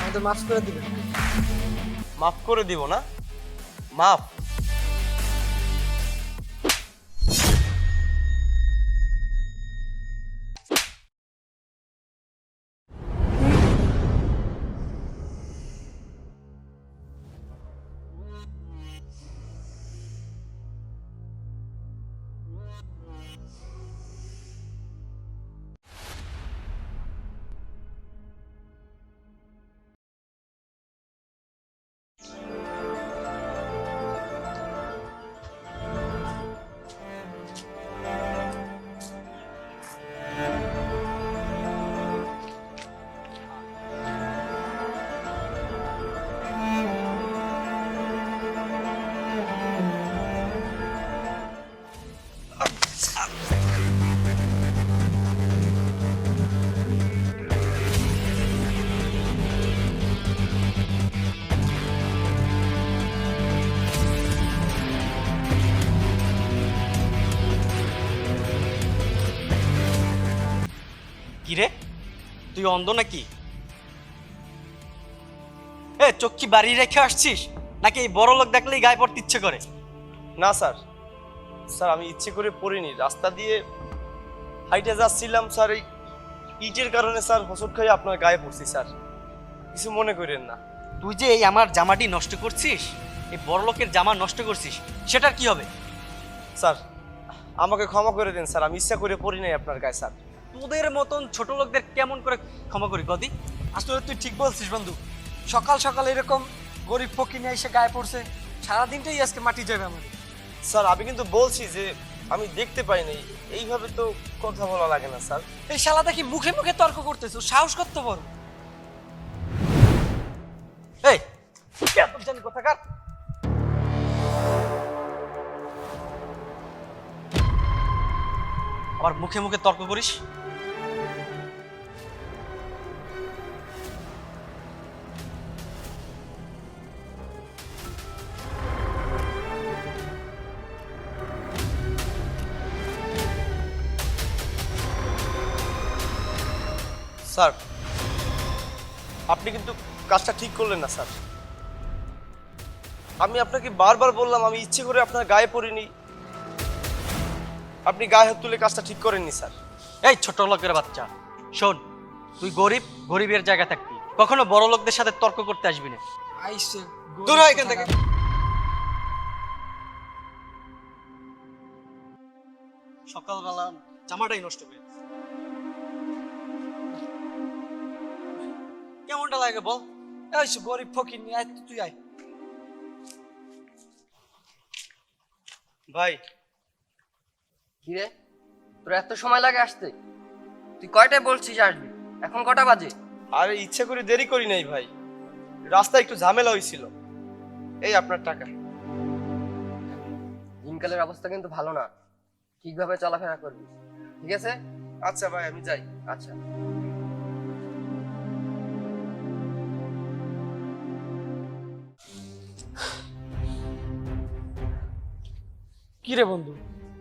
আমাদের মাফ করে দিবেন। মাফ করে দিব না? মাফ। তুই অন্ধ নাকি? এ চোখ কি বাড়ি রেখে আসছিস? নাকি এই বড় লোক দেখলেই গায়ে পড়তে ইচ্ছে করে? না স্যার। স্যার আমি ইচ্ছে করে পড়িনি। রাস্তা দিয়ে হাইটে যাচ্ছিলাম স্যার। এই ইটের কারণে স্যার হোসট খাই আপনার গায়ে পড়ছি স্যার। কিছু মনে করেন না। তুই যে এই আমার জামাটি নষ্ট করছিস এই বড় লোকের জামা নষ্ট করছিস সেটার কি হবে? স্যার আমাকে ক্ষমা করে দেন স্যার। আমি ইচ্ছা করে পড়ি নাই আপনার গায়ে স্যার। তোদের মতন ছোট লোকদের কেমন করে ক্ষমা করি কদি আসলে তুই ঠিক বলছিস বন্ধু। সকাল সকাল এরকম গরিব ফকির নিয়ে এসে গায়ে পড়ছে সারাদিনটাই আজকে মাটি যাবে আমাদের। স্যার আমি কিন্তু বলছি যে আমি দেখতে পাইনি। এইভাবে তো কথা বলা লাগে না স্যার। এই শালা দেখি মুখে মুখে তর্ক করতেছ সাহস করতে বড়? এই কেমন জানি কোথাকার? আবার মুখে মুখে তর্ক করিস? স্যার আপনি কিন্তু কাজটা ঠিক করলেন না স্যার। আমি আপনাকে বারবার বললাম আমি ইচ্ছে করে আপনার গায়ে পড়িনি। আপনি গায়ে হাত তুলে কাজটা ঠিক করেননি স্যার। এই ছোট লোকের বাচ্চা শোন তুই গরিব গরিবের জায়গা থাকবি। কখনো বড় লোকদের সাথে তর্ক করতে আসবি না। আইসে দূর হয় এখান থেকে। সকালবেলা জামাটাই নষ্ট করে লাগে বল। আইসে গরিব ফকির নিয়ে আয় তো তুই আয়। ভাই। কিরে? তোর এত সময় লাগে আসতে? তুই কয়টায় বলছিস আসবি? এখন কটা বাজে? আরে ইচ্ছে করে দেরি করি নাই ভাই। রাস্তায় একটু ঝামেলা হয়েছিল এই আপনার টাকা। দিনকালের অবস্থা কিন্তু ভালো না। ঠিকভাবে চলাফেরা করবি। ঠিক আছে? আচ্ছা ভাই আমি যাই। আচ্ছা। কি রে বন্ধু?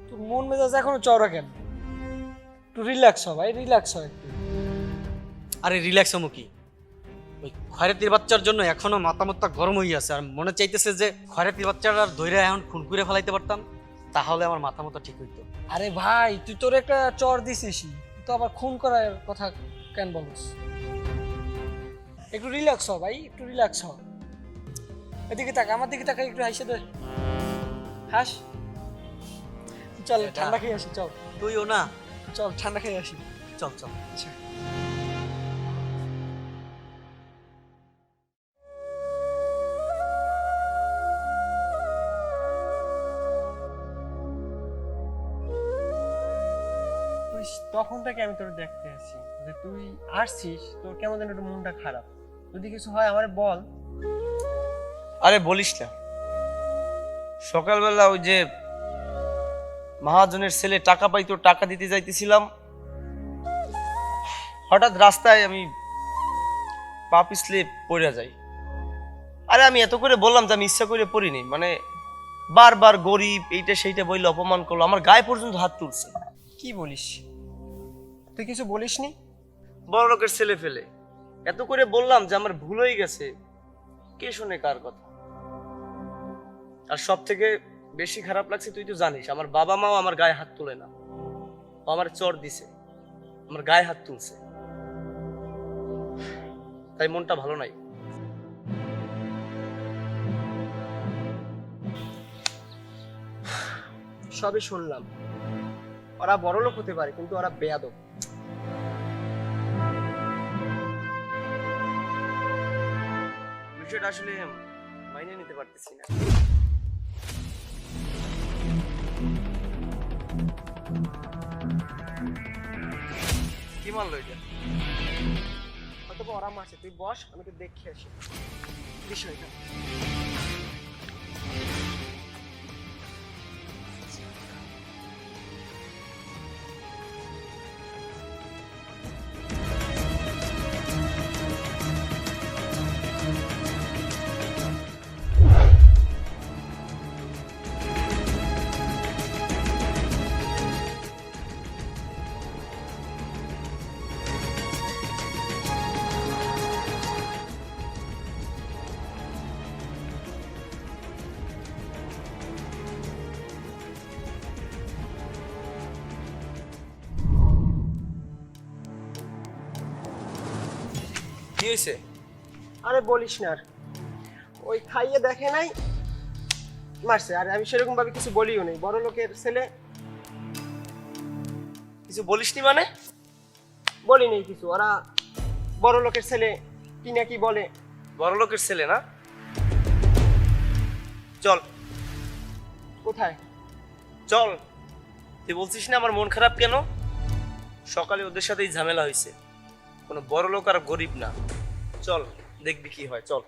তোর মন মেজাজ এখনও চওড়া কেন? একটু রিল্যাক্স হ ভাই রিল্যাক্স হয় একটু। আরে রিল্যাক্স হমু কি? ওই খয়রাতির বাচ্চার জন্য এখনও মাথা মাথা গরম হয়ে আছে আর মনে চাইতেছে যে খয়রাতির বাচ্চারা ধৈর্য এখন খুন করে ফেলাইতে পারতাম তাহলে আমার মাথা ঠিক হইতো। আরে ভাই তুই তোর একটা চর দিছিস তুই তো আবার খুন করার কথা কেন বলিস? একটু রিল্যাক্স হ ভাই একটু রিল্যাক্স হ। এদিকে তাকা আমার দিকে তাকা একটু হাসে দে। হাস। চল ঠান্ডা খেয়ে আসি চল। তুইও না? চল ঠান্ডা খেয়ে আসি। চল চল। আচ্ছা। তুই তখন থেকে আমি তোর দেখতে আছি যে তুই আসছিস তোর কেমন যেন একটু মনটা খারাপ। যদি কিছু হয় আমার বল। আরে বলিস না। সকালবেলা ওই যে মহাজনের ছেলে টাকা পাইতো টাকা দিতে যাইতেছিলাম। হঠাৎ রাস্তায় আমি পা পিছলে পড়ে যাই। আরে আমি এত করে বললাম যে আমি ইচ্ছা করে পড়িনি মানে বারবার গরিব এইটা সেইটা বইলে অপমান করল আমার গায়ে পর্যন্ত হাত তুলছে। কি বলিস? তুই কিছু বলিসনি? বড় লোকের ছেলে ফেলে। এত করে বললাম যে আমার ভুল হয়ে গেছে কে শুনে কার কথা? আর সব থেকে বেশি খারাপ লাগছে, তুই তো জানিস। আমার বাবা মাও আমার গায়ে হাত তুলে না। আমার চর দিছে। আমার গায়ে হাত তুলছে। তাই মনটা ভালো নাই। সবই শুনলাম। ওরা বড় লোক হতে পারে, কিন্তু ওরা বেয়াদব। বিষয়টা আসলে মাইনে নিতে পারতেছি না। কি মানলো এটা? হয়তো ওরা মারছে তুই বস আমি তো দেখে আসি। বিষয়টা। কি হয়েছে? আরে বলিস না ওই খাইয়ে দেখে নাই মারছে। আর আমি সেরকম ভাবে কিছু বলিও নেই। বড় লোকের ছেলে। কিছু বলিসনি মানে? বলি নেই কিছু। ওরা বড় লোকের ছেলে কি না কি বলে। বড় লোকের ছেলে না? চল। কোথায়? চল। তুই বলছিস না আমার মন খারাপ কেন? সকালে ওদের সাথেই ঝামেলা হয়েছে। কোনো বড় লোক আর গরিব না। চল দেখবি কি হয় চল।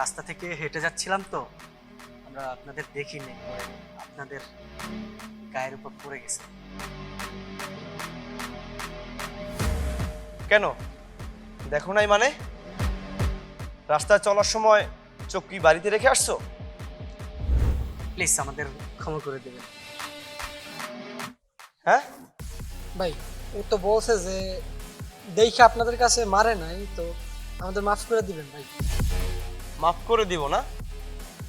রাস্তা থেকে হেঁটে যাচ্ছিলাম তো আমরা আপনাদের দেখিনি আপনাদের গায়ের উপর পড়ে গেছে। কেন? দেখো নাই মানে? রাস্তায় চলার সময় চোখ কি বাড়িতে রেখে আসছো? প্লিজ আমাদের ক্ষমা করে দেবেন। হ্যাঁ? ভাই ও তো বলছে যে দেখে আপনাদের কাছে মারে নাই তো আমাদের মাফ করে দিবেন ভাই। মাফ করে দিব না।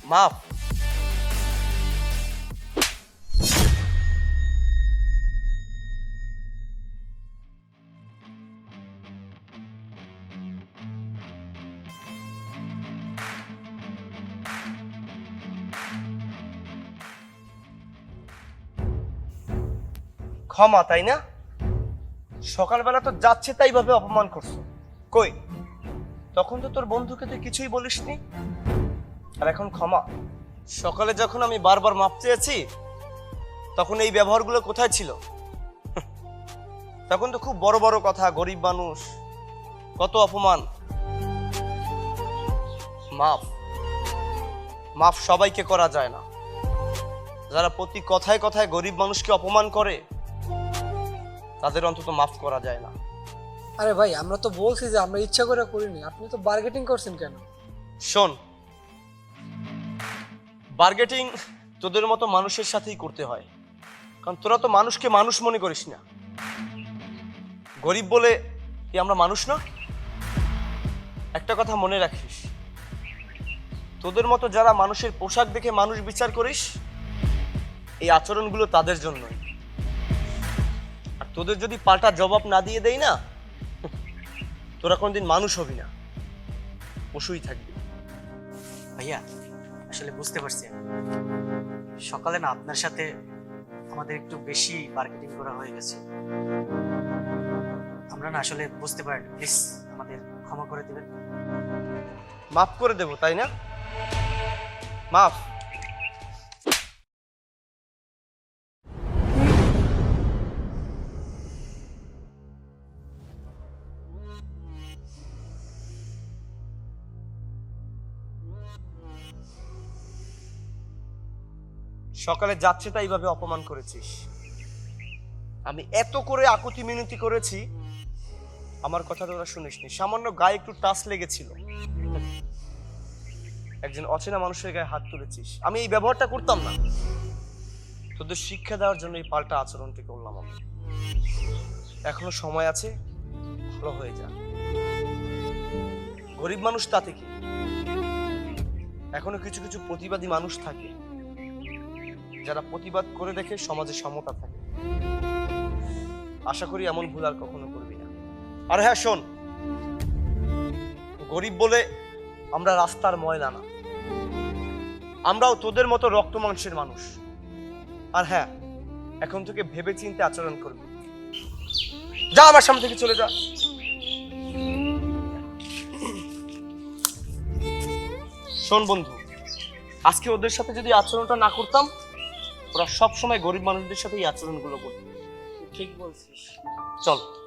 মাফ। ক্ষমা, তাই না? সকালবেলা তো যাচ্ছে, তাইভাবে অপমান করছ। কই? তখন তো তোর বন্ধুকে তুই কিছুই বলিসনি। আর এখন ক্ষমা। সকালে যখন আমি বারবার মাপ চেয়েছি, তখন এই ব্যবহারগুলো কোথায় ছিল? তখন তো খুব বড় বড় কথা, গরিব মানুষ, কত অপমান। মাফ মাফ সবাইকে করা যায় না। যারা প্রতি কথায় কথায় গরিব মানুষকে অপমান করে, তাদের অন্তত মাফ করা যায় না। আরে ভাই, আমরা তো বলছি যে আমরা ইচ্ছা করে করিনি। আপনি তো বার্গেটিং করছেন কেন? শোন বার্গেটিং তোদের মতো মানুষের সাথেই করতে হয়। কারণ তোরা তো মানুষকে মানুষ মনে করিস না। গরিব বলে কি আমরা মানুষ না? একটা কথা মনে রাখিস, তোদের মতো যারা মানুষের পোশাক দেখে মানুষ বিচার করিস, এই আচরণগুলো তাদের জন্যই। আর তোদের যদি পাল্টা জবাব না দিয়ে দেই না তোরা কোনোদিন মানুষ হবি না। পশুই থাকবি। ভাইয়া আসলে বুঝতে পারছি সকালে না আপনার সাথে আমাদের একটু বেশি মার্কেটিং করা হয়ে গেছে। আমরা না আসলে বুঝতে পারি প্লিজ আমাদের ক্ষমা করে দেবেন। মাফ করে দেবো তাই না? মাফ। সকালে যাচ্ছে তাই এইভাবে অপমান করেছিস। আমি এত করে আকুতি মিনতি করেছি, আমার কথা তোরা শুনিসনি। সামান্য গায়ে একটু টাচ লেগেছিল। একজন অচেনা মানুষের গায়ে হাত তুলেছিস। আমি এই ব্যবহারটা করতাম না। তোদের শিক্ষা দেওয়ার জন্য এই পাল্টা আচরণটি করলাম আমি। এখনও সময় আছে, ভালো হয়ে যা। গরিব মানুষ তাতে কি? এখনও কিছু কিছু প্রতিবাদী মানুষ থাকে। যারা প্রতিবাদ করে দেখে সমাজে সমতা থাকে। আশা করি এমন ভুল আর কখনো করবি না। আর হ্যাঁ শোন। গরিব বলে আমরা রাস্তার ময়লা না। আমরাও তোদের মতো রক্ত মাংসের মানুষ। আর হ্যাঁ এখন থেকে ভেবে চিন্তে আচরণ করবি। যা আমার সামনে থেকে চলে যা। শোন বন্ধু, আজকে ওদের সাথে যদি আচরণটা না করতাম ওরা সবসময় গরিব মানুষদের সাথে এই আচরণগুলো করতো। ঠিক বলছিস। চল।